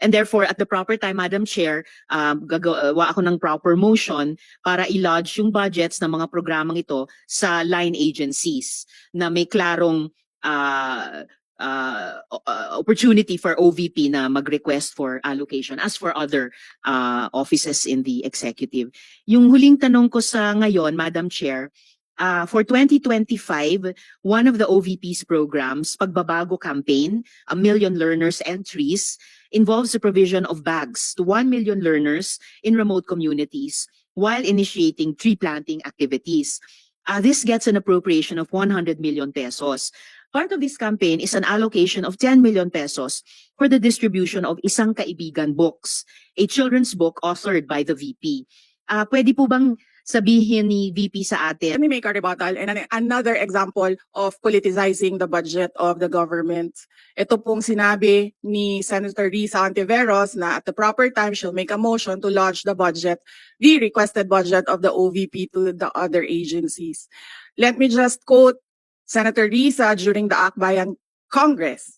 And therefore, at the proper time, Madam Chair, um, gagawa ako ng proper motion para i-lodge yung budgets ng mga programang ito sa line agencies na may klarong uh, uh, uh, opportunity for OVP na mag-request for allocation as for other uh, offices in the executive. Yung huling tanong ko sa ngayon, Madam Chair, uh, for 2025, one of the OVP's programs, Pagbabago Campaign, A Million Learners Entries, involves the provision of bags to 1 million learners in remote communities while initiating tree planting activities. Uh, this gets an appropriation of 100 million pesos. Part of this campaign is an allocation of 10 million pesos for the distribution of Isang Kaibigan books, a children's book authored by the VP. Ah, pwede po bang sabihin ni VP sa atin Let me make a rebuttal and an- another example of politicizing the budget of the government. Ito pong sinabi ni Senator Risa Ontiveros na at the proper time she'll make a motion to lodge the budget, the requested budget of the OVP to the other agencies. Let me just quote Senator Risa during the Akbayan Congress.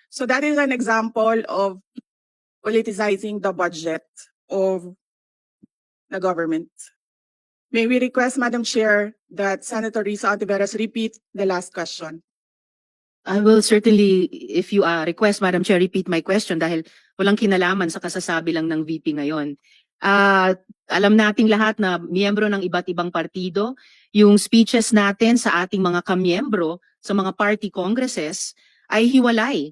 So that is an example of politicizing the budget of the government. May we request, Madam Chair, that Senator Risa Ontiveros repeat the last question. I will certainly, if you uh, request, Madam Chair, repeat my question dahil walang kinalaman sa kasasabi lang ng VP ngayon. Ah, alam nating lahat na miyembro ng iba't ibang partido, yung speeches natin sa ating mga kamiyembro sa mga party congresses ay hiwalay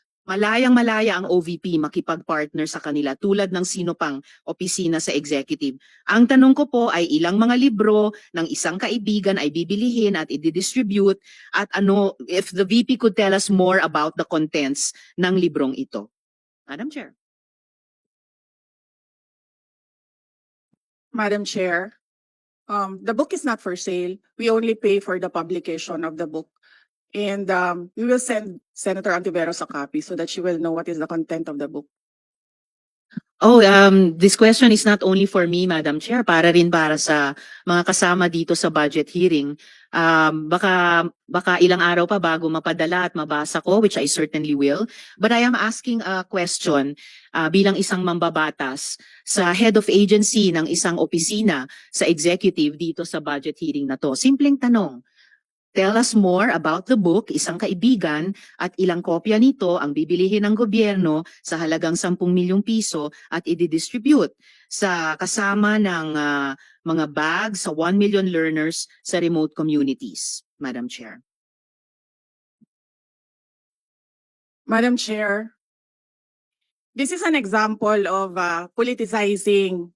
malayang malaya ang OVP makipag-partner sa kanila tulad ng sino pang opisina sa executive. Ang tanong ko po ay ilang mga libro ng isang kaibigan ay bibilihin at i-distribute at ano if the VP could tell us more about the contents ng librong ito. Madam Chair. Madam Chair, um, the book is not for sale. We only pay for the publication of the book. And um, we will send Senator Antiveros a copy so that she will know what is the content of the book. Oh, um, this question is not only for me, Madam Chair, para rin para sa mga kasama dito sa budget hearing. Um, baka, baka ilang araw pa bago mapadala at mabasa ko, which I certainly will. But I am asking a question uh, bilang isang mambabatas sa head of agency ng isang opisina sa executive dito sa budget hearing na to. Simpleng tanong. Tell us more about the book, Isang Kaibigan, at ilang kopya nito ang bibilihin ng gobyerno sa halagang 10 milyong piso at i-distribute sa kasama ng ah, mga bags sa 1 million learners sa remote communities. Madam Chair. Madam Chair, this is an example of uh, politicizing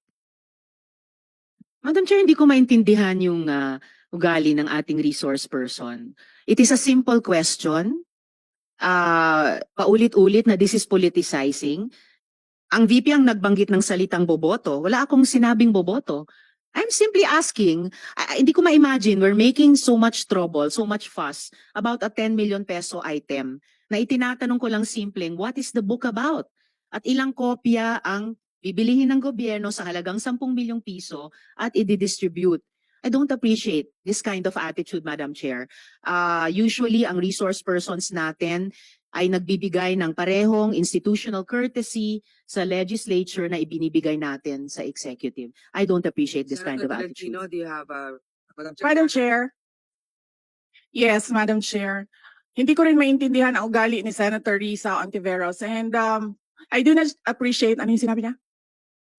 Madam Chair, hindi ko maintindihan yung ah, ugali ng ating resource person. It is a simple question. ah, paulit-ulit na this is politicizing. Ang VP ang nagbanggit ng salitang boboto. Wala akong sinabing boboto. I'm simply asking, ah, hindi ko ma-imagine we're making so much trouble, so much fuss about a 10 million peso item na itinatanong ko lang simpleng, what is the book about? At ilang kopya ang bibilihin ng gobyerno sa halagang 10 milyong piso at i-distribute. I don't appreciate this kind of attitude, Madam Chair. Uh, usually, ang resource persons natin ay nagbibigay ng parehong institutional courtesy sa legislature na ibinibigay natin sa executive. I don't appreciate this kind Senator of attitude. Tolentino, do you have a? Madam Chair? Madam Chair. Yes, Madam Chair. Hindi ko rin maintindihan ang ugali ni Senator Risa Ontiveros and um, I do not appreciate, ano yung sinabi niya?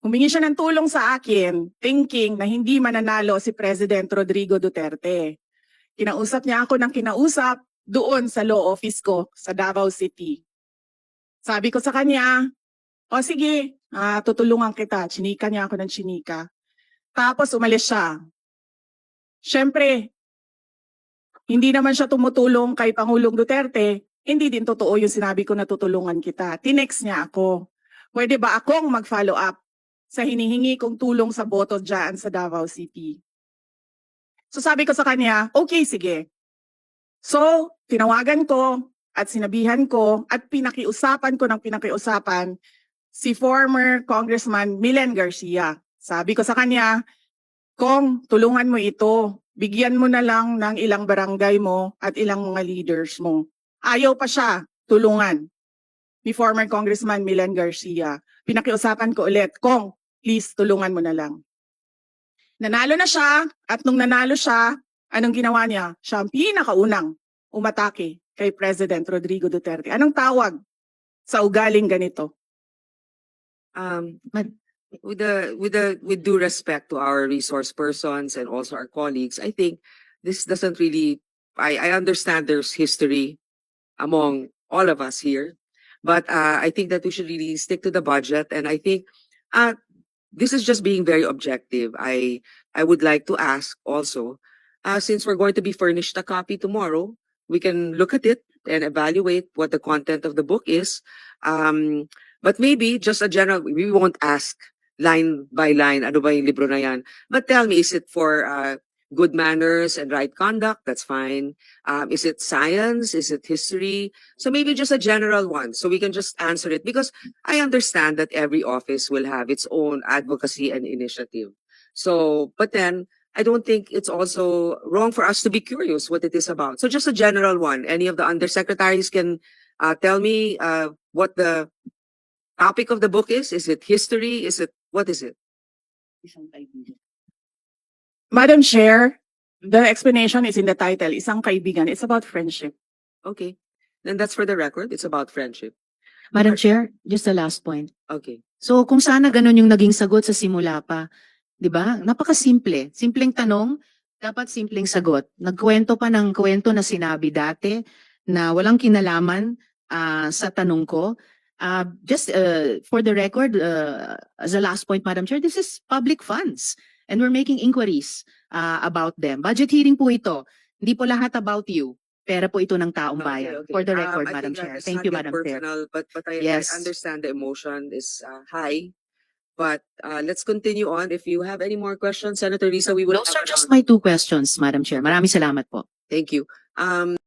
Humingi siya ng tulong sa akin, thinking na hindi mananalo si President Rodrigo Duterte. Kinausap niya ako ng kinausap doon sa law office ko sa Davao City. Sabi ko sa kanya, o sige, ah, tutulungan kita. Chinika niya ako ng chinika. Tapos umalis siya. Siyempre, hindi naman siya tumutulong kay Pangulong Duterte. Hindi din totoo yung sinabi ko na tutulungan kita. Tinext niya ako. Pwede ba akong mag-follow up sa hinihingi kong tulong sa boto dyan sa Davao City? So sabi ko sa kanya, okay, sige. So, tinawagan ko at sinabihan ko at pinakiusapan ko ng pinakiusapan si former Congressman Milen Garcia. Sabi ko sa kanya, Kong, tulungan mo ito. Bigyan mo na lang ng ilang barangay mo at ilang mga leaders mo. Ayaw pa siya tulungan ni former Congressman Milen Garcia. Pinakiusapan ko ulit, Kong, please tulungan mo na lang. Nanalo na siya at nung nanalo siya, anong ginawa niya? Siya ang pinakaunang umatake kay President Rodrigo Duterte. Anong tawag sa ugaling ganito? Um, Mad- with the, with the, with due respect to our resource persons and also our colleagues, I think this doesn't really, I, I understand there's history among all of us here. But, uh, I think that we should really stick to the budget and I think, uh, this is just being very objective. I, I would like to ask also, uh, since we're going to be furnished a copy tomorrow, we can look at it and evaluate what the content of the book is. Um, but maybe just a general, we won't ask line by line, ano ba yung libro na yan. But tell me, is it for uh, good manners and right conduct? That's fine. Um, is it science? Is it history? So maybe just a general one, so we can just answer it. Because I understand that every office will have its own advocacy and initiative. So, but then, I don't think it's also wrong for us to be curious what it is about. So just a general one. Any of the undersecretaries can uh, tell me uh, what the topic of the book is? Is it history? Is it, what is it? Madam Chair, the explanation is in the title, Isang Kaibigan. It's about friendship. Okay. Then that's for the record. It's about friendship. Madam Chair, just the last point. Okay. So kung sana ganun yung naging sagot sa simula pa, 'di ba? Napakasimple. Simpleng tanong, dapat simpleng sagot. Nagkwento pa ng kwento na sinabi dati na walang kinalaman ah, sa tanong ko. Ah, just uh, for the record, uh, as a last point, Madam Chair, this is public funds and we're making inquiries ah, about them. Budget hearing po ito. Hindi po lahat about you. Pera po ito ng taong bayan. For the Um, record, I Madam Chair. Thank you, Madam Chair. personal, But, but I, Yes. I understand the emotion is uh, high. But uh, let's continue on. If you have any more questions, Senator Risa, we will. Those are just my two questions, Madam Chair. Maraming salamat po. Thank you. Um,